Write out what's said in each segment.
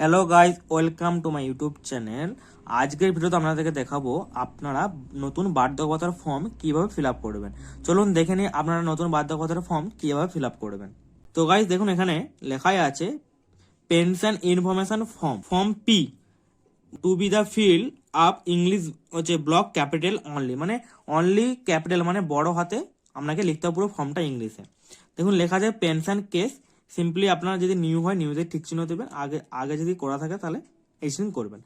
Hello guys welcome to my YouTube channel আজকের ভিডিওতে আপনাদেরকে দেখাবো আপনারা নতুন বার্ধক্যতার ফর্ম কীভাবে ফিল আপ করবেন। চলুন দেখে নিই আপনারা নতুন বার্ধক্যতার ফর্ম কীভাবে ফিল আপ করবেন। তো গাইজ দেখুন এখানে লেখাই আছে pension information form form P two B the fill up English হচ্ছে ব্লক ক্যাপিটাল অনলি মানে অনলি ক্যাপিটাল মানে বড় হাতে আপনাকে লিখতে হবে পুরো ফর্মটা ইংলিশে। দেখুন লেখা আছে পেনশন কেস সিম্পলি আপনারা যদি নিউ হয় নিউজে ঠিক চিহ্ন দেবেন, আগে আগে যদি করা থাকে তাহলে এই চিহ্ন করবেন।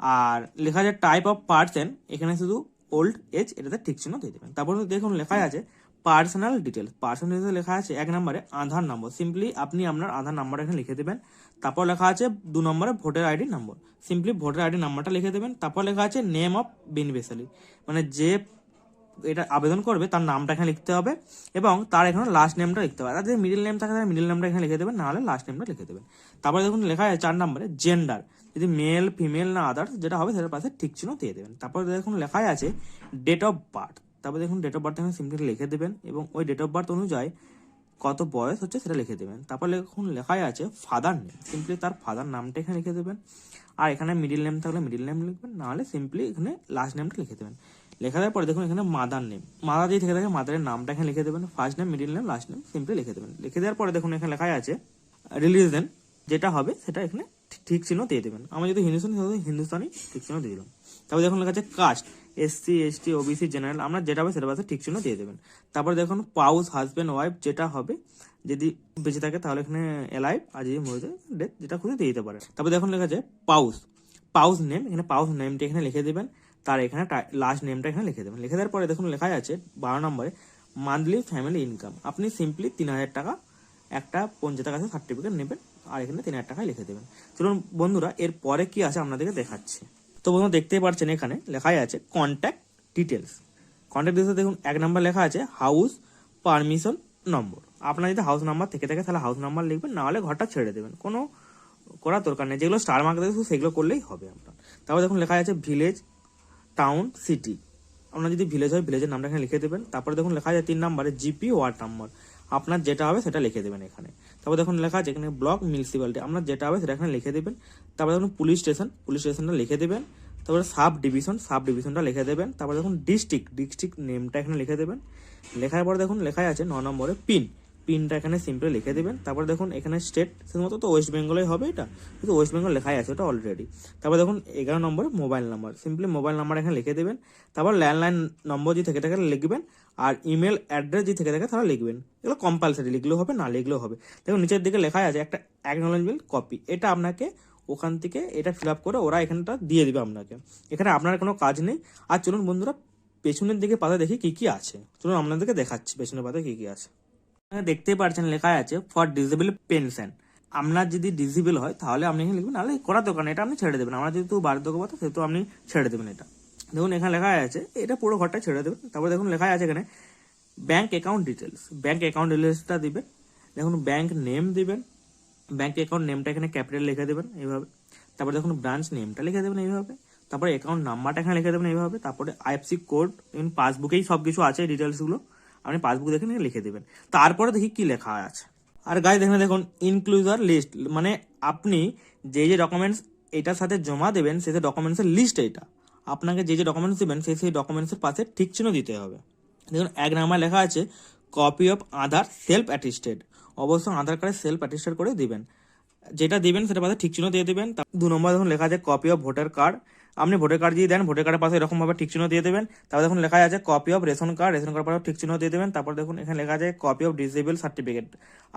আর লেখা আছে টাইপ অফ পার্সন এখানে শুধু ওল্ড এজ এটাতে ঠিক চিহ্ন দিয়ে দেবেন। তারপর দেখুন লেখা আছে পার্সোনাল ডিটেলস পার্সোনাল ডিটেলস লেখা আছে এক নম্বরে আধার নম্বর। সিম্পলি আপনি আপনার আধার নাম্বার এখানে লিখে দেবেন। তারপর লেখা আছে দু নম্বরে ভোটার আইডি নম্বর। সিম্পলি ভোটার আইডি নাম্বারটা লিখে দেবেন। তারপর লেখা আছে নেম অফ বেনিফিশিয়ারি মানে যে এটা আবেদন করবে, তার নামটা এখানে লিখতে হবে এবং তার এখানে লাস্ট নেমটা লিখতে হবে। আর যদি মিডিল নেম থাকে, তাহলে মিডিল নেমটা এখানে লিখে দেবেন, নাহলে লাস্ট নেমটা লিখে দেবেন। তারপরে দেখুন, লেখা আছে চার নম্বরে জেন্ডার যদি মেল ফিমেল না আদার্স যেটা হবে সেটার পাশে ঠিক চিহ্ন দিয়ে দেবেন। তারপরে দেখুন, লেখাই আছে ডেট অফ বার্থ তারপরে দেখুন ডেট অফ বার্থ এখানে সিম্পলি লিখে দেবেন এবং ওই ডেট অফ বার্থ অনুযায়ী কত বয়স হচ্ছে সেটা লিখে দেবেন। তারপর দেখুন, লেখাই আছে ফাদার নেম সিম্পলি তার ফাদার নামটা এখানে লিখে দেবেন। আর এখানে মিডিল নেম থাকলে মিডিল নেম লিখবেন, নাহলে সিম্পলি এখানে লাস্ট নেমটা লিখে দেবেন। লেখা দেওয়ার পরে দেখুন এখানে মাদার নেম মাদার যদি থেকে থাকে মাদারের নামটা এখানে লিখে দেবেন। First name middle name last name simply লিখে দেবেন। লিখে দেওয়ার পরে দেখুন এখানে লেখাই আছে রিলিজন যেটা হবে সেটা এখানে ঠিক- চিহ্ন দিয়ে দেবেন। আমরা যদি হিন্দুস্তানি হিন্দুস্তানি ঠিক চিহ্ন দিয়ে দিলাম। তারপর দেখুন লেখা আছে caste SC ST OBC general আমরা যেটা হবে সেটা ঠিক চিহ্ন দিয়ে দেবেন। তারপর দেখুন পাউস হাজব্যান্ড ওয়াইফ যেটা হবে, যদি বেঁচে থাকে তাহলে এখানে এলাইভ আর যদি মরে যায় ডেথ যেটা খুঁজে দিয়ে দিতে পারে তারপর দেখুন লেখা আছে পাউস পাউস নেম এখানে পাউস নেমটি এখানে লিখে দেবেন। তার এখানে লাস্ট নেমটা এখানে লিখে দেবেন। লিখে দেওয়ার পরে দেখুন লেখা আছে বারো নম্বরে মান্থলি ফ্যামিলি ইনকাম আপনি সিম্পলি তিন হাজার টাকা একটা পঞ্চায়েতের কাছে সার্টিফিকেট নেবেন, আর এখানে তিন হাজার টাকায় লিখে দেবেন। চলুন বন্ধুরা, এর পরে কি আছে আপনাদেরকে দেখাচ্ছি। তো বন্ধুরা, দেখতেই পাচ্ছেন এখানে লেখাই আছে কন্ট্যাক্ট ডিটেলস কন্ট্যাক্ট ডিটেলস দেখুন, এক নাম্বার লেখা আছে হাউস পারমিশন নম্বর আপনার যদি হাউস নাম্বার থেকে থাকে, তাহলে হাউস নাম্বার লিখবেন, না হলে ঘরটা ছেড়ে দেবেন। কোনো করার দরকার নেই। যেগুলো স্টার মার্ক দেবে সেগুলো করলেই হবে আপনার। তারপর দেখুন লেখা আছে ভিলেজ টাউন সিটি আপনার যদি ভিলেজ হয় ভিলেজের নামটা এখানে লিখে দেবেন। তারপরে দেখুন, লেখা আছে তিন নম্বরে জিপি ওয়ার্ড নাম্বার আপনার যেটা হবে, সেটা লিখে দেবেন এখানে। তারপর দেখুন, লেখা আছে এখানে ব্লক মিউনিসিপ্যালিটি আপনার যেটা হবে, সেটা এখানে লিখে দেবেন। তারপরে দেখুন পুলিশ স্টেশন পুলিশ স্টেশনটা লিখে দেবেন। তারপরে সাব ডিভিশন সাব ডিভিশনটা লিখে দেবেন। তারপরে দেখুন ডিস্ট্রিক্ট ডিস্ট্রিক্ট নেমটা এখানে লিখে দেবেন। লেখার পরে দেখুন, লেখাই আছে ন নম্বরে পিন পিনটা এখানে সিম্পলি লিখে দেবেন। তারপর দেখুন, এখানে স্টেট শুধুমাত্র তো ওয়েস্ট বেঙ্গলে হবে এটা। কিন্তু ওয়েস্ট বেঙ্গল লেখাই আছে ওটা অলরেডি তারপর দেখুন, এগারো নম্বর mobile number simply mobile number এখানে লিখে দেবেন। তারপর ল্যান্ডলাইন নম্বর যদি থেকে থাকে লিখবেন, আর ইমেল অ্যাড্রেস যদি থেকে থাকে তাহলে লিখবেন। এগুলো কম্পালসারি লিখলেও হবে, না লিখলেও হবে। দেখুন, নিচের দিকে লেখাই আছে একটা অ্যাকনোলেজমেন্ট কপি এটা আপনাকে ওখান থেকে এটা ফিল আপ করে ওরা এখানটা দিয়ে দিবে আপনাকে। এখানে আপনার কোনো কাজ নেই। আর চলুন বন্ধুরা, পেছনের দিকে পাতা দেখি কি কি আছে। চলুন আপনাদেরকে দেখাচ্ছি, পেছনের পাতা কি কি আছে। দেখতেই পারছেন লেখা আছে ফর ডিসেবল পেনশন আপনার যদি ডিসেবল হয়, তাহলে আপনি এখানে লিখবেন নাহলে করার দোকান এটা আপনি ছেড়ে দেবেন। আমরা যেহেতু বার্ধক্য ভাতা সেহেতু আপনি ছেড়ে দেবেন এটা। দেখুন, এখানে লেখা আছে, এটা পুরো ঘরটা ছেড়ে দেবেন। তারপর দেখুন লেখা আছে এখানে bank account details bank account ডিটেলসটা দিবেন। দেখুন ব্যাঙ্ক নেম দিবেন। ব্যাঙ্ক অ্যাকাউন্ট নেমটা এখানে ক্যাপিটাল লিখে দেবেন এইভাবে। তারপরে দেখুন ব্রাঞ্চ নেমটা লিখে দেবেন এইভাবে। তারপরে অ্যাকাউন্ট নাম্বারটা এখানে লিখে দেবেন এইভাবে। তারপরে আইএফসি কোড ইভেন পাসবুকেই সব কিছু আছে ডিটেলসগুলো আপনি পাসবুক দেখে নিয়ে লিখে দেবেন। তারপরে দেখি কি লেখা আছে। আর গাছ দেখেন, দেখুন ইনক্লুজার লিস্ট মানে আপনি যে যে ডকুমেন্টস এটার সাথে জমা দেবেন, সেই সেই ডকুমেন্টসের লিস্ট এটা। আপনাকে যে যে ডকুমেন্টস দেবেন, সেই সেই ডকুমেন্টসের পাশে ঠিক চিহ্ন দিতে হবে। দেখুন, এক নাম্বার লেখা আছে copy of Aadhaar self attested অবশ্যই আধার কার্ডে সেলফ অ্যাটিস্টেড করে দিবেন। যেটা দিবেন সেটা পাশে ঠিক চিহ্ন দিয়ে দেবেন। দু নম্বর দেখুন, লেখা আছে কপি অফ ভোটার কার্ড আপনি ভোটার কার্ড দিয়ে দেন ভোটার কার্ডের পাশে এরকম ভাবে ঠিক চিহ্ন দিয়ে দেবেন। তারপর দেখুন লেখা আছে copy of ration card ration card পাশে ঠিক চিহ্ন দিয়ে দেবেন। তারপর দেখুন এখানে লেখা আছে কপি অফ ডিসেবল সার্টিফিকেট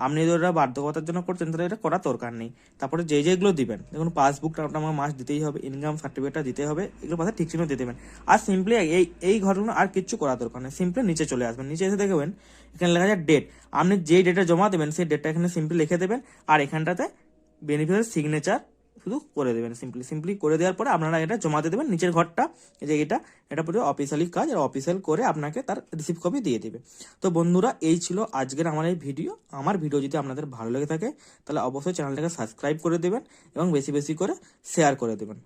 আপনি যদি ওটা বার্ধক্যতার জন্য করছেন, তাহলে এটা করার দরকার নেই। তারপরে যে যেগুলো দিবেন, দেখুন পাসবুকটা আমার মাস দিতেই হবে ইনকাম সার্টিফিকেটটা দিতে হবে এগুলো পাশে ঠিক চিহ্ন দিয়ে দেবেন। আর সিম্পলি এই এই ঘটনা আর কিচ্ছু করার দরকার নেই সিম্পলি নিচে চলে আসবেন। নিচে এসে দেখবেন, এখানে লেখা আছে ডেট আপনি যেই ডেটে জমা দেবেন, সেই ডেটটা এখানে সিম্পলি লিখে দেবেন। আর এখানটাতে বেনিফিসিয়ারি সিগনেচার শুধু করে দেবেন সিম্পলি সিম্পলি করে দেওয়ার পরে আপনারা এটা জমা দিয়ে দেবেন নিচের ঘরটা যে এটা এটা পুরো অফিসিয়ালি কাজ, আর অফিসিয়াল করে আপনাকে তার রিসিভ কপি দিয়ে দেবে। তো বন্ধুরা, এই ছিল আজকের আমার এই ভিডিও। আমার ভিডিও যদি আপনাদের ভালো লেগে থাকে, তাহলে অবশ্যই চ্যানেলটাকে সাবস্ক্রাইব করে দেবেন এবং বেশি বেশি করে শেয়ার করে দেবেন।